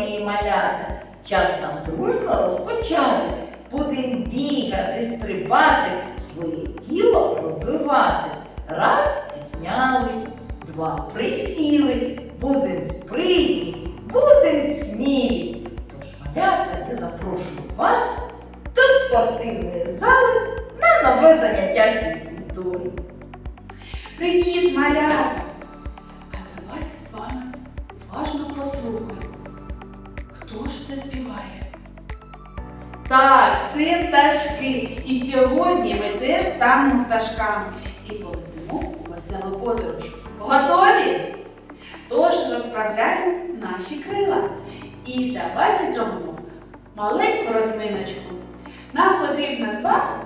мої малята, час нам дружно розпочати. Будем бігати, стрибати, своє тіло розвивати. Раз піднялись, два присіли, співає? Так, це пташки. І сьогодні ми теж станемо пташками і полетимо у веселу подорож. Готові? Тож розправляємо наші крила. І давайте зробимо маленьку розминочку. Нам потрібно з вами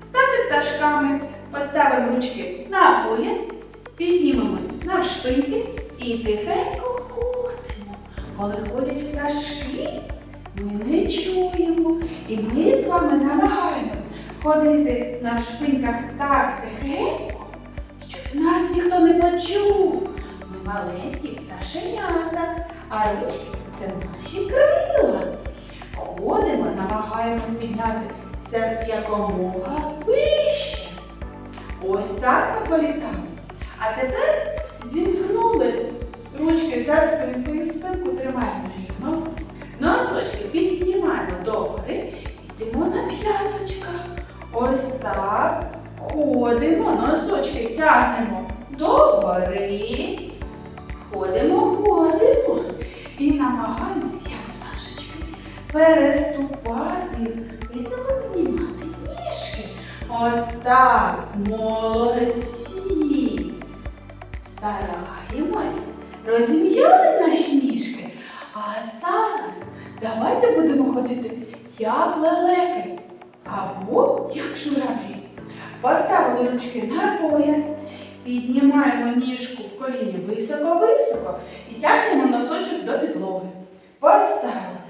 стати пташками, поставимо ручки на пояс, піднімемось на шпиньки і тихенько. Коли ходять пташки, ми не чуємо. І ми з вами намагаємось ходити на шпиньках так тихенько, щоб нас ніхто не почув. Ми маленькі пташенята, а ручки це наші крила. Ходимо, намагаємось піднятися якомога вище. Ось так ми політали. А тепер Ось так. Ходимо, носочки тягнемо догори. Ходимо, ходимо. І намагаємось, як пташечки, переступати, високо піднімати ніжки. Ось так, молодці. Стараємось, розім'яли наші ніжки. А зараз давайте будемо ходити як лелеки або як журавлі. Поставили ручки на пояс, піднімаємо ніжку в коліні високо-високо і тягнемо носочок до підлоги. Поставили.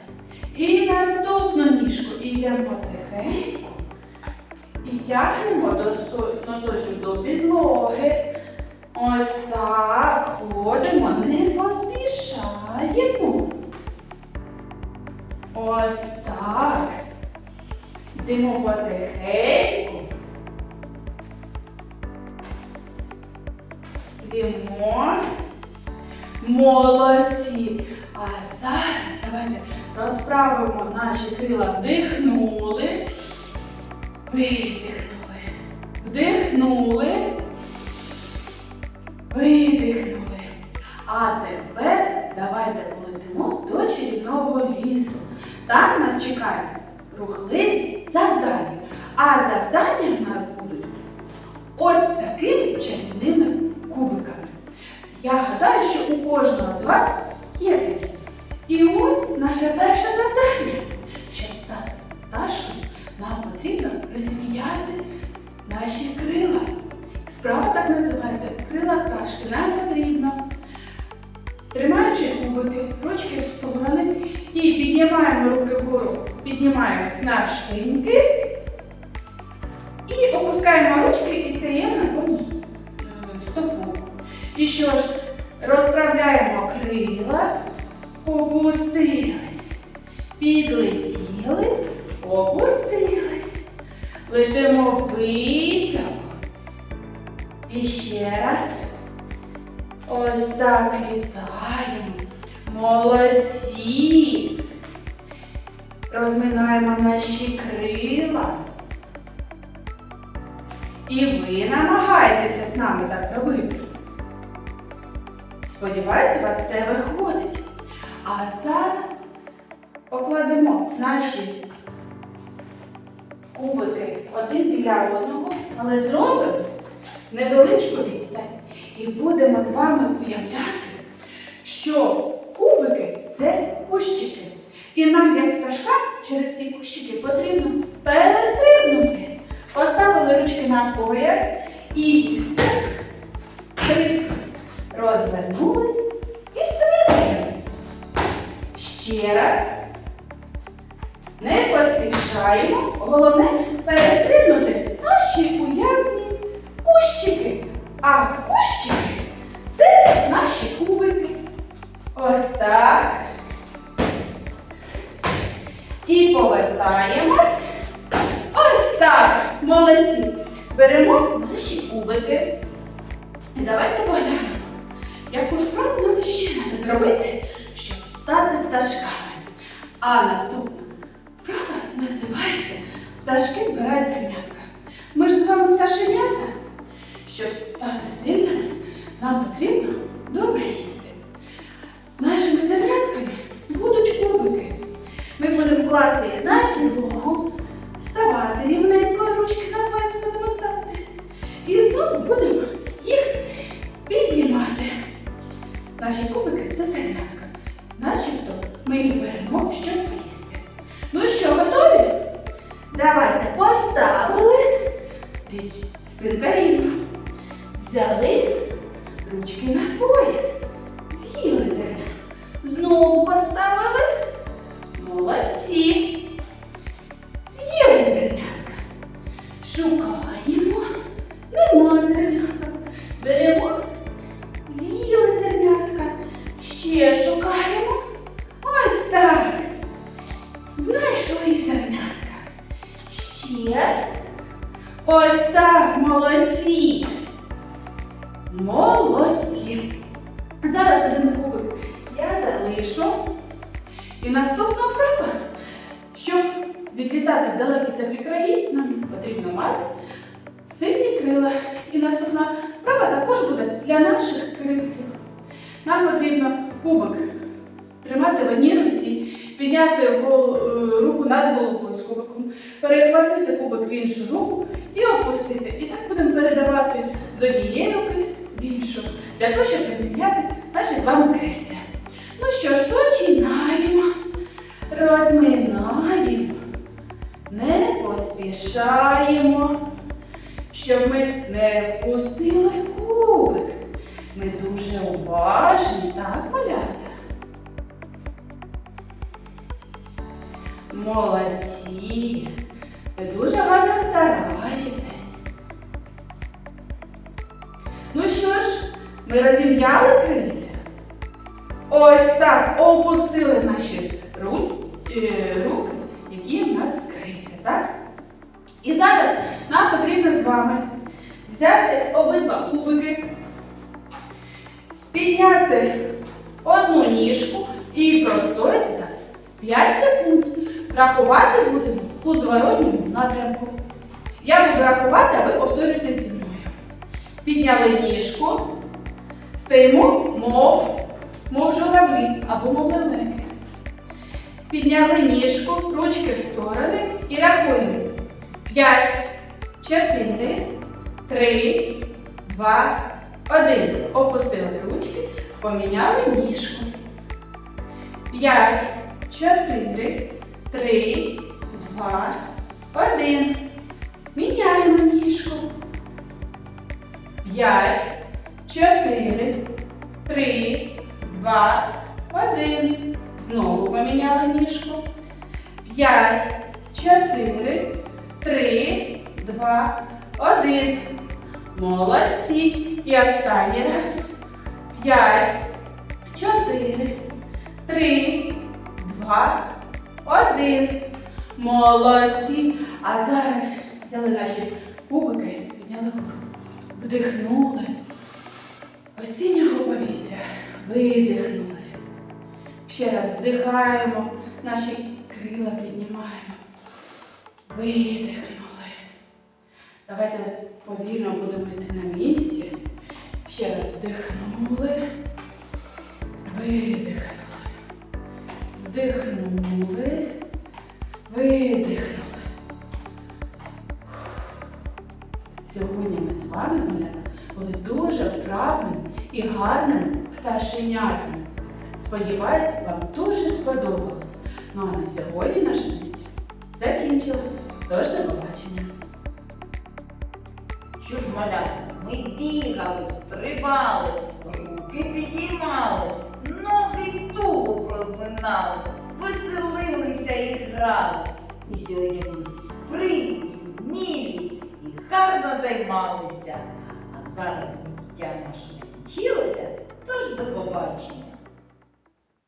І наступну ніжку йдемо потихеньку і тягнемо носочок до підлоги. Ось так ходимо, не поспішаємо. Ось так. Йдемо потихеньку. Йдемо. Молодці. А зараз давайте розправимо наші крила. Вдихнули. Видихнули. Вдихнули. Видихнули. А тепер давайте полетимо до чарівного лісу. Там нас чекають рухливі завдання. А завдання в нас будуть ось такими чарівними кубиками. Я гадаю, що у кожного з вас є такі. І ось наше перше завдання. Щоб стати пташкою, нам потрібно розміяти наші крила. Вправа так називається крила пташки. Нам потрібно, тримаючи кубики, ручки в сторони і піднімаємо руки вгору, піднімаємось на шпиньки і опускаємо ручки і стаємо на повну е, стопу. І що ж, розправляємо крила, опустились, підлетіли, опустились, летимо високо. І ще раз. Ось так літаємо. Молодці. Розминаємо наші крила. І ви намагаєтеся з нами так робити. Сподіваюсь, у вас все виходить. А зараз покладемо наші кубики один біля одного, але зробимо невеличку відстань. І будемо з вами уявляти, що кубики це кущики. І нам, як пташкам, через ці кущики потрібно перестрибнути. Поставили ручки на пояс і стриб, стриб. Розвернулись і стрибаємо. Ще раз. Не поспішаємо. Головне перестрибнути наші уявні кущики. А кущики це наші кубики. Ось так. І повертаємось. Ось так. Молодці. Беремо наші кубики. І давайте поглянемо, яку ж вправу нам ще треба зробити, щоб стати пташками. А наступна вправа називається Пташки збирають зернятка. Ми ж з вами пташенята. Щоб стати сильними, нам потрібно добре їсти. Взяли ручки на пояс. З'їли зернятко. Знову поставили. Молодці. З'їли зернятка. Шукаємо. Вправа. Щоб відлітати в далекі теплі краї, нам потрібно мати сильні крила. І наступна вправа також буде для наших крильців. Нам потрібно кубик тримати в одній руці, підняти е, руку над головою з кубиком, перехватити кубик в іншу руку і опустити. І так будемо передавати з однієї руки в іншу, для того, щоб розім'яти наші з вами крильця. Ну що ж, починаємо. Розминаємо, не поспішаємо, щоб ми не впустили кубик. Ми дуже уважні, так, малята? Молодці! Ви дуже гарно стараєтесь. Ну що ж, ми розім'яли крильця? Ось так опустили наші ру- е, руки, які в нас крильця, так? І зараз нам потрібно з вами взяти обидва кубики, підняти одну ніжку і простояти так 5 секунд. Рахувати будемо у зворотньому напрямку. Я буду рахувати, а ви повторюєте зі мною. Підняли ніжку, стоїмо, мов, мов журавлі або мов лелеки. Підняли ніжку, ручки в сторони і рахуємо. 5, 4, 3, 2, 1. Опустили ручки, поміняли ніжку. 5, 4, 3, 2, 1. Міняємо ніжку. 5, 4, 3, 2, 1. Знову поміняли ніжку. 5, 4, 3, 2, 1. Молодці. І останній раз. 5, 4, 3, 2, 1. Молодці. А зараз взяли наші кубики, підняли вгору. Вдихнули осіннього повітря. Видихнули. Ще раз вдихаємо, наші крила піднімаємо. Видихнули. Давайте повільно будемо йти на місці. Ще раз вдихнули. Видихнули. Вдихнули. Видихнули. Сьогодні ми з вами, малята, були дуже вправними і гарними пташенятами. Сподіваюсь, вам дуже сподобалось. Ну а на сьогодні наше заняття закінчилось. Тож до побачення. Що ж, малята, ми бігали, стрибали, руки підіймали, ноги тулуб розминали, веселилися і грали. І сьогодні були спритні, мілі і гарно займалися. А зараз заняття наше закінчилося, тож до побачення.